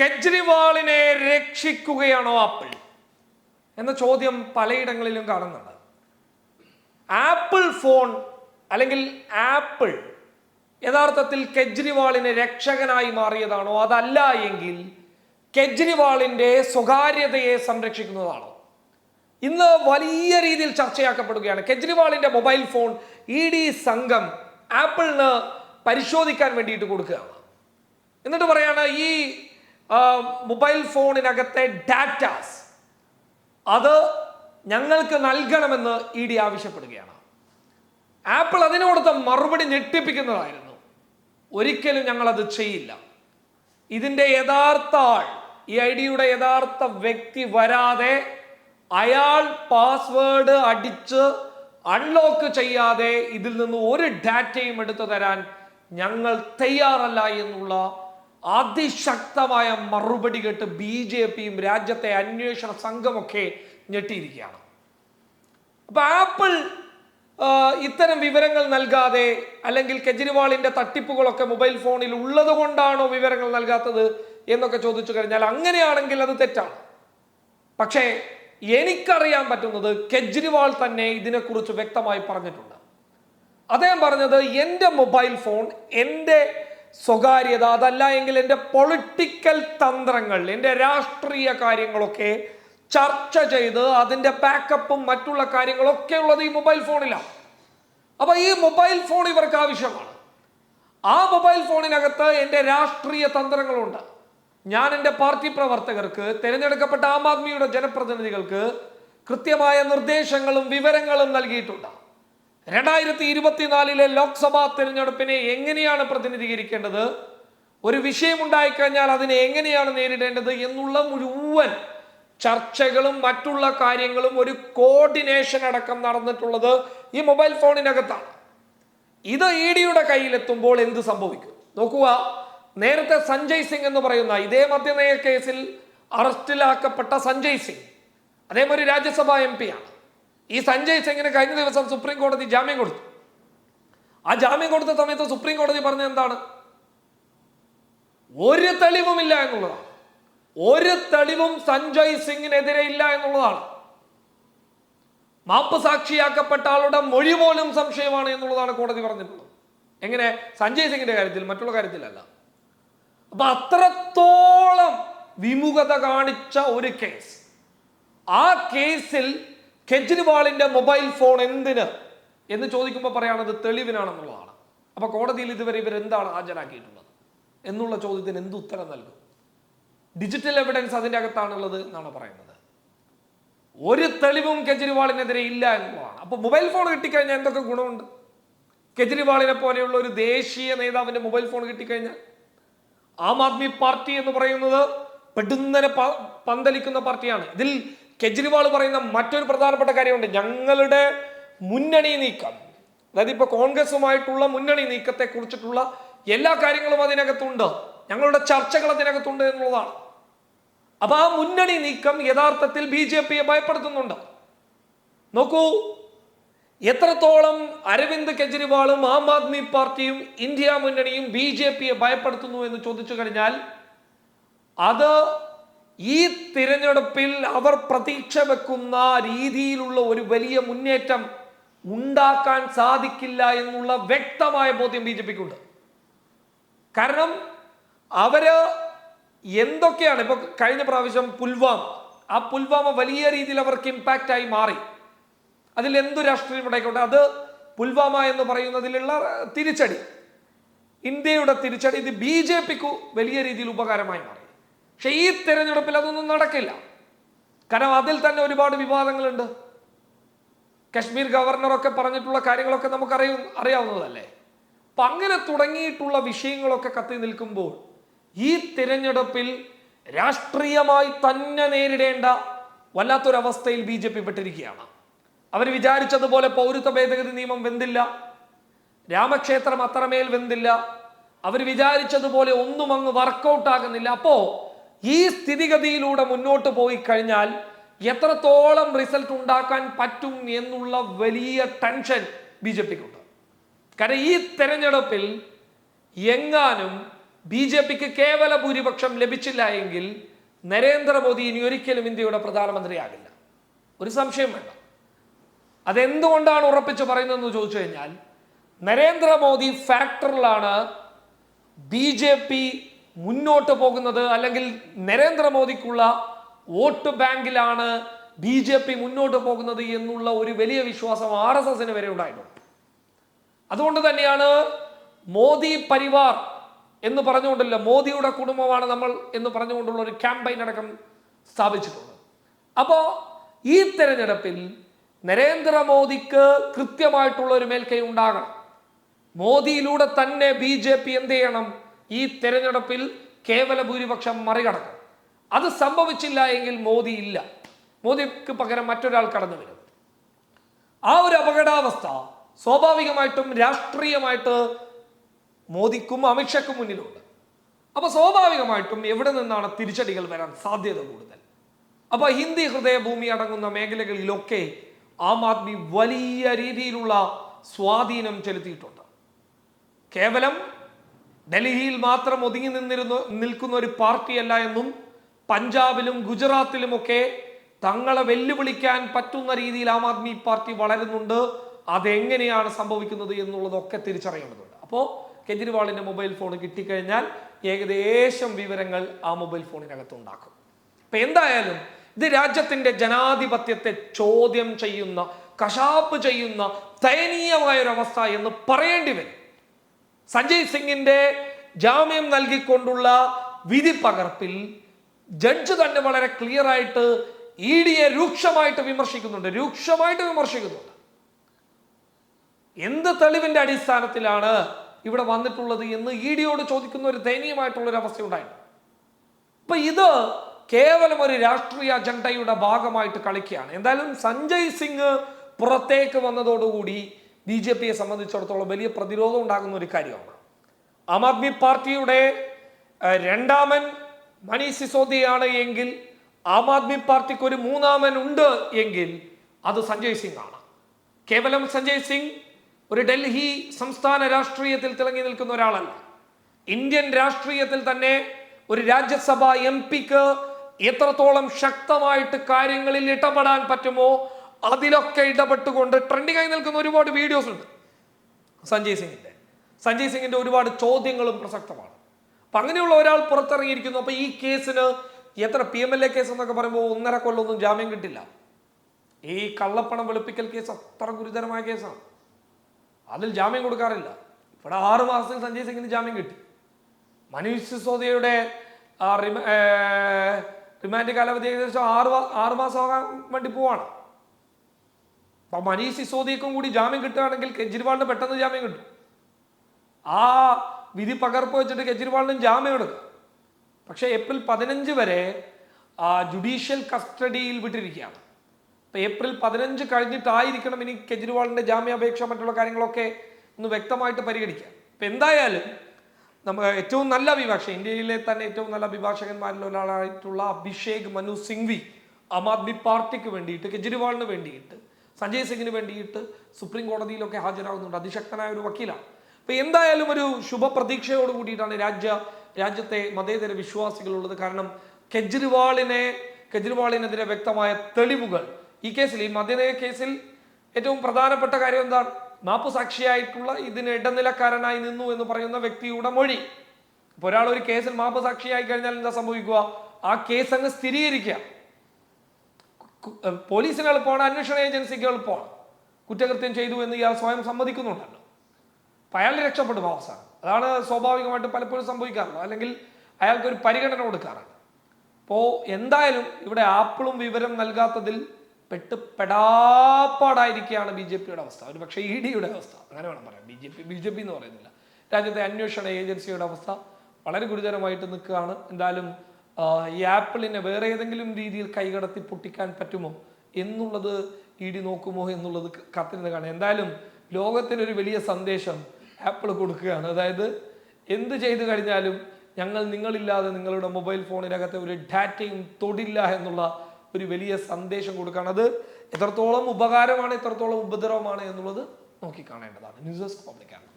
കെജ്രിവാളിനെ രക്ഷിക്കുകയാണോ ആപ്പിൾ? എന്ന ചോദ്യം പലയിടങ്ങളിലും കാണുന്നുണ്ട്. ആപ്പിൾ ഫോൺ അല്ലെങ്കിൽ ആപ്പിൾ യഥാർത്ഥത്തിൽ കെജ്രിവാളിന് രക്ഷകനായി മാറിയതാണോ? അതല്ല എങ്കിൽ കെജ്രിവാളിന്റെ സ്വകാര്യതയെ സംരക്ഷിക്കുന്നതാണോ? ഇന്ന് വലിയ രീതിയിൽ ചർച്ചയാക്കപ്പെടുകയാണ്. കെജ്രിവാളിന്റെ മൊബൈൽ ഫോൺ ഇ ഡി സംഘം ആപ്പിളിന് പരിശോധിക്കാൻ വേണ്ടിയിട്ട് കൊടുക്കുകയാണ്. എന്നിട്ട് പറയാണ് ഈ മൊബൈൽ ഫോണിനകത്തെ ഡാറ്റാസ് അത് ഞങ്ങൾക്ക് നൽകണമെന്ന് ഇ ഡി ആവശ്യപ്പെടുകയാണ്. ആപ്പിൾ അതിന് കൊടുത്ത മറുപടി ഞെട്ടിപ്പിക്കുന്നതായിരുന്നു. ഒരിക്കലും ഞങ്ങളത് ചെയ്യില്ല. ഇതിന്റെ യഥാർത്ഥ ആൾ ഈ ഐ ഡിയുടെ യഥാർത്ഥ വ്യക്തി വരാതെ അയാൾ പാസ്വേഡ് അടിച്ച് അൺലോക്ക് ചെയ്യാതെ ഇതിൽ നിന്ന് ഒരു ഡാറ്റയും എടുത്തു തരാൻ ഞങ്ങൾ തയ്യാറല്ല എന്നുള്ള അതിശക്തമായ മറുപടി കേട്ട് ബി ജെ പിയും രാജ്യത്തെ അന്വേഷണ സംഘമൊക്കെ ഞെട്ടിയിരിക്കുകയാണ്. അപ്പൊ ആപ്പിൾ ഇത്തരം വിവരങ്ങൾ നൽകാതെ അല്ലെങ്കിൽ കെജ്രിവാളിന്റെ തട്ടിപ്പുകളൊക്കെ മൊബൈൽ ഫോണിൽ ഉള്ളത് കൊണ്ടാണോ വിവരങ്ങൾ നൽകാത്തത് എന്നൊക്കെ ചോദിച്ചു കഴിഞ്ഞാൽ അങ്ങനെയാണെങ്കിൽ അത് തെറ്റാണ്. പക്ഷേ എനിക്കറിയാൻ പറ്റുന്നത് കെജ്രിവാൾ തന്നെ ഇതിനെക്കുറിച്ച് വ്യക്തമായി പറഞ്ഞിട്ടുണ്ട്. അദ്ദേഹം പറഞ്ഞത് എന്റെ മൊബൈൽ ഫോൺ എന്റെ സ്വകാര്യത അതല്ല എങ്കിൽ എന്റെ പൊളിറ്റിക്കൽ തന്ത്രങ്ങൾ എന്റെ രാഷ്ട്രീയ കാര്യങ്ങളൊക്കെ ചർച്ച ചെയ്ത് അതിന്റെ ബാക്കപ്പും മറ്റുള്ള കാര്യങ്ങളൊക്കെ ഉള്ളത് ഈ മൊബൈൽ ഫോണിലാണ് അപ്പൊ ഈ മൊബൈൽ ഫോൺ ഇവർക്ക് ആവശ്യമാണ്. ആ മൊബൈൽ ഫോണിനകത്ത് എന്റെ രാഷ്ട്രീയ തന്ത്രങ്ങളുണ്ട്. ഞാൻ എന്റെ പാർട്ടി പ്രവർത്തകർക്ക് തിരഞ്ഞെടുക്കപ്പെട്ട ആം ആദ്മിയുടെ ജനപ്രതിനിധികൾക്ക് കൃത്യമായ നിർദ്ദേശങ്ങളും വിവരങ്ങളും നൽകിയിട്ടുണ്ട്. രണ്ടായിരത്തി ഇരുപത്തിനാലിലെ ലോക്സഭാ തിരഞ്ഞെടുപ്പിനെ എങ്ങനെയാണ് പ്രതിനിധീകരിക്കേണ്ടത്? ഒരു വിഷയമുണ്ടായിക്കഴിഞ്ഞാൽ അതിനെ എങ്ങനെയാണ് നേരിടേണ്ടത് എന്നുള്ള മുഴുവൻ ചർച്ചകളും മറ്റുള്ള കാര്യങ്ങളും ഒരു കോർഡിനേഷൻ അടക്കം നടന്നിട്ടുള്ളത് ഈ മൊബൈൽ ഫോണിനകത്താണ്. ഇത് ഇ ഡിയുടെ കയ്യിലെത്തുമ്പോൾ എന്ത് സംഭവിക്കും? നോക്കുക. നേരത്തെ സഞ്ജയ് സിംഗ് എന്ന് പറയുന്ന ഇതേ മദ്യനയ കേസിൽ അറസ്റ്റിലാക്കപ്പെട്ട സഞ്ജയ് സിംഗ്. അദ്ദേഹം ഒരു രാജ്യസഭാ എം പി ആണ്. ഈ സഞ്ജയ് സിംഗിന് കഴിഞ്ഞ ദിവസം സുപ്രീം കോടതി ജാമ്യം കൊടുത്തു. ആ ജാമ്യം കൊടുത്ത സമയത്ത് സുപ്രീം കോടതി പറഞ്ഞ എന്താണ്? ഒരു തെളിവുമില്ല എന്നുള്ളതാണ്. ഒരു തെളിവും സഞ്ജയ് സിംഗിനെതിരെ ഇല്ല എന്നുള്ളതാണ്. മാപ്പ് സാക്ഷിയാക്കപ്പെട്ട ആളുടെ മൊഴി പോലും സംശയമാണ് എന്നുള്ളതാണ് കോടതി പറഞ്ഞിട്ടുള്ളത്. എങ്ങനെ? സഞ്ജയ് സിംഗിന്റെ കാര്യത്തിൽ മറ്റുള്ള കാര്യത്തിലല്ല. അപ്പൊ അത്രത്തോളം വിമുഖത കാണിച്ച ഒരു കേസ്. ആ കേസിൽ കെജ്രിവാളിന്റെ മൊബൈൽ ഫോൺ എന്തിന് എന്ന് ചോദിക്കുമ്പോൾ പറയാണത് തെളിവിനാണെന്നുള്ളതാണ്. അപ്പോൾ കോടതിയിൽ ഇതുവരെ ഇവരെന്താണ് ഹാജരാക്കിയിട്ടുള്ളത്? എന്നുള്ള ചോദ്യത്തിന് എന്ത് ഉത്തരം നൽകും? ഡിജിറ്റൽ എവിഡൻസ് അതിന്റെ അകത്താണുള്ളത് എന്നാണ് പറയുന്നത്. ഒരു തെളിവും കെജ്രിവാളിനെതിരെ ഇല്ല എന്നുള്ളതാണ്. അപ്പോൾ മൊബൈൽ ഫോൺ കിട്ടിക്കഴിഞ്ഞാൽ എന്തൊക്കെ ഗുണമുണ്ട്? കെജ്രിവാളിനെ പോലെയുള്ള ഒരു ദേശീയ നേതാവിന്റെ മൊബൈൽ ഫോൺ കിട്ടിക്കഴിഞ്ഞാൽ ആം ആദ്മി പാർട്ടി എന്ന് പറയുന്നത് പെടുന്നനെ പന്തലിക്കുന്ന പാർട്ടിയാണ്. ഇതിൽ കെജ്രിവാൾ പറയുന്ന മറ്റൊരു പ്രധാനപ്പെട്ട കാര്യമുണ്ട്. ഞങ്ങളുടെ മുന്നണി നീക്കം. അതായത് ഇപ്പോൾ കോൺഗ്രസുമായിട്ടുള്ള മുന്നണി നീക്കത്തെ കുറിച്ചിട്ടുള്ള എല്ലാ കാര്യങ്ങളും അതിനകത്തുണ്ട്. ഞങ്ങളുടെ ചർച്ചകൾ അതിനകത്തുണ്ട് എന്നുള്ളതാണ്. അപ്പൊ ആ മുന്നണി നീക്കം യഥാർത്ഥത്തിൽ ബി ജെ പിയെ ഭയപ്പെടുത്തുന്നുണ്ട്. നോക്കൂ എത്രത്തോളം അരവിന്ദ് കെജ്രിവാളും ആം ആദ്മി പാർട്ടിയും ഇന്ത്യ മുന്നണിയും ബി ജെ പിയെ ഭയപ്പെടുത്തുന്നു എന്ന് ചോദിച്ചു കഴിഞ്ഞാൽ അത് ഈ തിരഞ്ഞെടുപ്പിൽ അവർ പ്രതീക്ഷ വെക്കുന്ന രീതിയിലുള്ള ഒരു വലിയ മുന്നേറ്റം ഉണ്ടാക്കാൻ സാധിക്കില്ല എന്നുള്ള വ്യക്തമായ ബോധ്യം ബി ജെ പിക്കുണ്ട്. കാരണം അവർ എന്തൊക്കെയാണ് ഇപ്പൊ കഴിഞ്ഞ പ്രാവശ്യം പുൽവാമ ആ പുൽവാമ വലിയ രീതിയിൽ അവർക്ക് ഇമ്പാക്റ്റ് ആയി മാറി. അതിൽ എന്തു രാഷ്ട്രീയം ഉണ്ടായിക്കോട്ടെ അത് പുൽവാമ എന്ന് പറയുന്നതിലുള്ള തിരിച്ചടി. ഇന്ത്യയുടെ തിരിച്ചടി ഇത് ബി ജെ പിക്ക് വലിയ രീതിയിൽ ഉപകാരമായി മാറി. പക്ഷെ ഈ തെരഞ്ഞെടുപ്പിൽ അതൊന്നും നടക്കില്ല. കാരണം അതിൽ തന്നെ ഒരുപാട് വിവാദങ്ങളുണ്ട്. കശ്മീർ ഗവർണറൊക്കെ പറഞ്ഞിട്ടുള്ള കാര്യങ്ങളൊക്കെ നമുക്ക് അറിയ അറിയാവുന്നതല്ലേ? അപ്പം അങ്ങനെ തുടങ്ങിയിട്ടുള്ള വിഷയങ്ങളൊക്കെ കത്തി നിൽക്കുമ്പോൾ ഈ തിരഞ്ഞെടുപ്പിൽ രാഷ്ട്രീയമായി തന്നെ നേരിടേണ്ട വല്ലാത്തൊരവസ്ഥയിൽ ബി ജെ പി പെട്ടിരിക്കുകയാണ്. അവർ വിചാരിച്ചതുപോലെ പൗരത്വ ഭേദഗതി നിയമം വെന്തില്ല. രാമക്ഷേത്രം അത്രമേൽ വെന്തില്ല. അവർ വിചാരിച്ചതുപോലെ ഒന്നും അങ്ങ് വർക്കൗട്ട് ആകുന്നില്ല. അപ്പോ ഈ സ്ഥിതിഗതിയിലൂടെ മുന്നോട്ട് പോയി കഴിഞ്ഞാൽ എത്രത്തോളം റിസൾട്ട് ഉണ്ടാക്കാൻ പറ്റും എന്നുള്ള വലിയ ടെൻഷൻ ബി ജെ പിക്കുണ്ട്. കാരണം ഈ തെരഞ്ഞെടുപ്പിൽ എങ്ങാനും ബി ജെ പിക്ക് കേവല ഭൂരിപക്ഷം ലഭിച്ചില്ല എങ്കിൽ നരേന്ദ്രമോദി ഇനി ഒരിക്കലും ഇന്ത്യയുടെ പ്രധാനമന്ത്രിയാകില്ല. ഒരു സംശയം വേണ്ട. അതെന്തുകൊണ്ടാണ് ഉറപ്പിച്ച് പറയുന്നതെന്ന് ചോദിച്ചു കഴിഞ്ഞാൽ നരേന്ദ്രമോദി ഫാക്ടറിലാണ് ബി ജെ പി മുന്നോട്ട് പോകുന്നത് അല്ലെങ്കിൽ നരേന്ദ്രമോദിക്കുള്ള വോട്ട് ബാങ്കിലാണ് ബി ജെ പി മുന്നോട്ട് പോകുന്നത് എന്നുള്ള ഒരു വലിയ വിശ്വാസം ആർ എസ് എസിന് വരെ ഉണ്ടായിട്ടുണ്ട്. അതുകൊണ്ട് തന്നെയാണ് മോദി പരിവാർ എന്ന് പറഞ്ഞുകൊണ്ടല്ലോ മോദിയുടെ കുടുംബമാണ് നമ്മൾ എന്ന് പറഞ്ഞുകൊണ്ടുള്ള ഒരു ക്യാമ്പയിൻ അടക്കം സ്ഥാപിച്ചിട്ടുള്ളത് അപ്പോൾ ഈ തെരഞ്ഞെടുപ്പിൽ നരേന്ദ്രമോദിക്ക് കൃത്യമായിട്ടുള്ള ഒരു മേൽക്കൈ ഉണ്ടാകണം. മോദിയിലൂടെ തന്നെ ബി ജെ പി എന്ത് ചെയ്യണം? ഈ തെരഞ്ഞെടുപ്പിൽ കേവല ഭൂരിപക്ഷം മറികടക്കും. അത് സംഭവിച്ചില്ല എങ്കിൽ മോദി ഇല്ല. മോദിക്ക് പകരം മറ്റൊരാൾ കടന്നു വരും. ആ ഒരു അപകടാവസ്ഥ സ്വാഭാവികമായിട്ടും രാഷ്ട്രീയമായിട്ട് മോദിക്കും അമിത്ഷയ്ക്കും മുന്നിലുണ്ട്. അപ്പൊ സ്വാഭാവികമായിട്ടും എവിടെ നിന്നാണ് തിരിച്ചടികൾ വരാൻ സാധ്യത കൂടുതൽ? അപ്പൊ ഹിന്ദി ഹൃദയഭൂമി അടങ്ങുന്ന മേഖലകളിലൊക്കെ ആം ആദ്മി വലിയ രീതിയിലുള്ള സ്വാധീനം ചെലുത്തിയിട്ടുണ്ട്. കേവലം ഡൽഹിയിൽ മാത്രം ഒതുങ്ങി നിന്നിരുന്നു നിൽക്കുന്ന ഒരു പാർട്ടിയല്ല എന്നും പഞ്ചാബിലും ഗുജറാത്തിലുമൊക്കെ തങ്ങളെ വെല്ലുവിളിക്കാൻ പറ്റുന്ന രീതിയിൽ ആം ആദ്മി പാർട്ടി വളരുന്നുണ്ട്. അതെങ്ങനെയാണ് സംഭവിക്കുന്നത് എന്നുള്ളതൊക്കെ തിരിച്ചറിയേണ്ടതുണ്ട്. അപ്പോൾ കെജ്രിവാളിന്റെ മൊബൈൽ ഫോൺ കിട്ടിക്കഴിഞ്ഞാൽ ഏകദേശം വിവരങ്ങൾ ആ മൊബൈൽ ഫോണിനകത്ത് ഉണ്ടാക്കും അപ്പം എന്തായാലും ഇത് രാജ്യത്തിന്റെ ജനാധിപത്യത്തെ ചോദ്യം ചെയ്യുന്ന കശാപ്പ് ചെയ്യുന്ന ദയനീയമായൊരവസ്ഥ എന്ന് പറയേണ്ടി വരും. സഞ്ജയ് സിംഗിന്റെ ജാമ്യം നൽകിക്കൊണ്ടുള്ള വിധി പകർപ്പിൽ ജഡ്ജ് തന്നെ വളരെ ക്ലിയർ ആയിട്ട് ഇ ഡിയെ രൂക്ഷമായിട്ട് വിമർശിക്കുന്നുണ്ട് രൂക്ഷമായിട്ട് വിമർശിക്കുന്നുണ്ട്. എന്ത് തെളിവിന്റെ അടിസ്ഥാനത്തിലാണ് ഇവിടെ വന്നിട്ടുള്ളത് എന്ന് ഇ ഡിയോട് ചോദിക്കുന്ന ഒരു ദയനീയമായിട്ടുള്ള ഒരു അവസ്ഥ ഉണ്ടായിട്ടുണ്ട്. അപ്പൊ ഇത് കേവലം ഒരു രാഷ്ട്രീയ അജണ്ടയുടെ ഭാഗമായിട്ട് കളിക്കുകയാണ്. എന്തായാലും സഞ്ജയ് സിംഗ് പുറത്തേക്ക് വന്നതോടുകൂടി ബി ജെ പിയെ സംബന്ധിച്ചിടത്തോളം വലിയ പ്രതിരോധം ഉണ്ടാകുന്ന ഒരു കാര്യമാണ്. ആം ആദ്മി പാർട്ടിയുടെ രണ്ടാമൻ മനീഷ് സിസോദിയാണ് എങ്കിൽ ആം ആദ്മി പാർട്ടിക്ക് ഒരു മൂന്നാമൻ ഉണ്ട് എങ്കിൽ അത് സഞ്ജയ് സിംഗ് ആണ്. കേവലം സഞ്ജയ് സിംഗ് ഒരു ഡൽഹി സംസ്ഥാന രാഷ്ട്രീയത്തിൽ തിളങ്ങി നിൽക്കുന്ന ഒരാളല്ല. ഇന്ത്യൻ രാഷ്ട്രീയത്തിൽ തന്നെ ഒരു രാജ്യസഭ എം പിക്ക് എത്രത്തോളം ശക്തമായിട്ട് കാര്യങ്ങളിൽ ഇടപെടാൻ പറ്റുമോ അതിലൊക്കെ ഇടപെട്ടുകൊണ്ട് ട്രെൻഡിങ്ങായി നിൽക്കുന്ന ഒരുപാട് വീഡിയോസ് ഉണ്ട്. സഞ്ജയ് സിംഗിന്റെ. സഞ്ജയ് സിംഗിന്റെ ഒരുപാട് ചോദ്യങ്ങളും പ്രസക്തമാണ്. അപ്പൊ അങ്ങനെയുള്ള ഒരാൾ പുറത്തിറങ്ങിയിരിക്കുന്നു. അപ്പൊ ഈ കേസിന് എത്ര P M L A case എന്നൊക്കെ പറയുമ്പോൾ ഒന്നര കൊല്ലൊന്നും ജാമ്യം കിട്ടില്ല. ഈ കള്ളപ്പണം വെളുപ്പിക്കൽ കേസ് അത്ര ഗുരുതരമായ കേസാണ് അതിൽ ജാമ്യം കൊടുക്കാറില്ല. ഇവിടെ ആറ് മാസത്തിൽ സഞ്ജയ് സിംഗിന് ജാമ്യം കിട്ടി. മനീഷ് സിസോദിയയുടെ റിമാൻഡ് കാലാവധി ഏകദേശം ആറ് ആറ് മാസമാകാൻ വേണ്ടി പോവാണ്. അപ്പൊ മനീഷ് സിസോദിയക്കും കൂടി ജാമ്യം കിട്ടുകയാണെങ്കിൽ കെജ്രിവാളിന് പെട്ടെന്ന് ജാമ്യം കിട്ടും. ആ വിധി പകർപ്പ് വെച്ചിട്ട് കെജ്രിവാളിനും ജാമ്യം എടുക്കും. പക്ഷേ ഏപ്രിൽ പതിനഞ്ച് വരെ ജുഡീഷ്യൽ കസ്റ്റഡിയിൽ വിട്ടിരിക്കുകയാണ്. അപ്പൊ ഏപ്രിൽ പതിനഞ്ച് കഴിഞ്ഞിട്ടായിരിക്കണം ഇനി കെജ്രിവാളിന്റെ ജാമ്യാപേക്ഷ മറ്റുള്ള കാര്യങ്ങളൊക്കെ ഒന്ന് വ്യക്തമായിട്ട് പരിഗണിക്കാം ഇപ്പം എന്തായാലും നമ്മൾ ഏറ്റവും നല്ല അഭിഭാഷകൻ ഇന്ത്യയിലെ തന്നെ ഏറ്റവും നല്ല അഭിഭാഷകന്മാരിൽ ഒരാളായിട്ടുള്ള അഭിഷേക് മനു സിംഗ്വി ആം ആദ്മി പാർട്ടിക്ക് വേണ്ടിയിട്ട് കെജ്രിവാളിന് വേണ്ടിയിട്ട് സഞ്ജയ് സിംഗിന് വേണ്ടിയിട്ട് സുപ്രീം കോടതിയിലൊക്കെ ഹാജരാകുന്നുണ്ട്. അതിശക്തനായ ഒരു വക്കീലാണ്. അപ്പൊ എന്തായാലും ഒരു ശുഭപ്രതീക്ഷയോട് കൂടിയിട്ടാണ് രാജ്യ രാജ്യത്തെ മതേതര വിശ്വാസികളുള്ളത്. കാരണം കെജ്രിവാളിനെ കെജ്രിവാളിനെതിരെ വ്യക്തമായ തെളിവുകൾ. ഈ കേസിൽ ഈ മതേതര കേസിൽ ഏറ്റവും പ്രധാനപ്പെട്ട കാര്യം എന്താണ്? മാപ്പ് സാക്ഷിയായിട്ടുള്ള ഇതിന് ഇടനിലക്കാരനായി നിന്നു എന്ന് പറയുന്ന വ്യക്തിയുടെ മൊഴി. അപ്പോൾ ഒരാൾ ഒരു കേസിൽ മാപ്പ് സാക്ഷിയായി കഴിഞ്ഞാൽ എന്താ സംഭവിക്കുക? ആ കേസ് അങ്ങ് സ്ഥിരീകരിക്കുക. പോലീസിന് എളുപ്പമാണ് അന്വേഷണ ഏജൻസിക്ക് എളുപ്പമാണ് കുറ്റകൃത്യം ചെയ്തു എന്ന് ഇയാൾ സ്വയം സമ്മതിക്കുന്നുണ്ടല്ലോ. അപ്പം അയാൾ രക്ഷപ്പെടും അവസാനം. അതാണ് സ്വാഭാവികമായിട്ട് പലപ്പോഴും സംഭവിക്കാറുള്ളത്. അല്ലെങ്കിൽ അയാൾക്കൊരു പരിഗണന കൊടുക്കാറുണ്ട്. അപ്പോൾ എന്തായാലും ഇവിടെ ആപ്പിളും വിവരം നൽകാത്തതിൽ പെട്ട് പെടാപ്പാടായിരിക്കുകയാണ് ബി ജെ പിയുടെ അവസ്ഥ. ഒരു പക്ഷേ ഇ ഡിയുടെ അവസ്ഥ. അങ്ങനെ വേണം പറയാം B J P B J P എന്ന് പറയുന്നില്ല. രാജ്യത്തെ അന്വേഷണ ഏജൻസിയുടെ അവസ്ഥ വളരെ ഗുരുതരമായിട്ട് നിൽക്കുകയാണ്. എന്തായാലും ഈ ആപ്പിളിനെ വേറെ ഏതെങ്കിലും രീതിയിൽ കൈകടത്തി പൊട്ടിക്കാൻ പറ്റുമോ എന്നുള്ളത് ഇ ഡി നോക്കുമോ എന്നുള്ളത് കാത്തിരുന്ന് കാണാം. എന്തായാലും ലോകത്തിനൊരു വലിയ സന്ദേശം ആപ്പിൾ കൊടുക്കുകയാണ്. അതായത് എന്ത് ചെയ്തു കഴിഞ്ഞാലും ഞങ്ങൾ നിങ്ങളില്ലാതെ നിങ്ങളുടെ മൊബൈൽ ഫോണിനകത്തെ ഒരു ഡാറ്റയും തൊടില്ല എന്നുള്ള ഒരു വലിയ സന്ദേശം കൊടുക്കുകയാണ്. അത് എത്രത്തോളം ഉപകാരമാണ് എത്രത്തോളം ഉപദ്രവമാണ് എന്നുള്ളത് നോക്കിക്കാണേണ്ടതാണ് ന്യൂസ് ഡെസ്ക് പബ്ലിക്കാണ്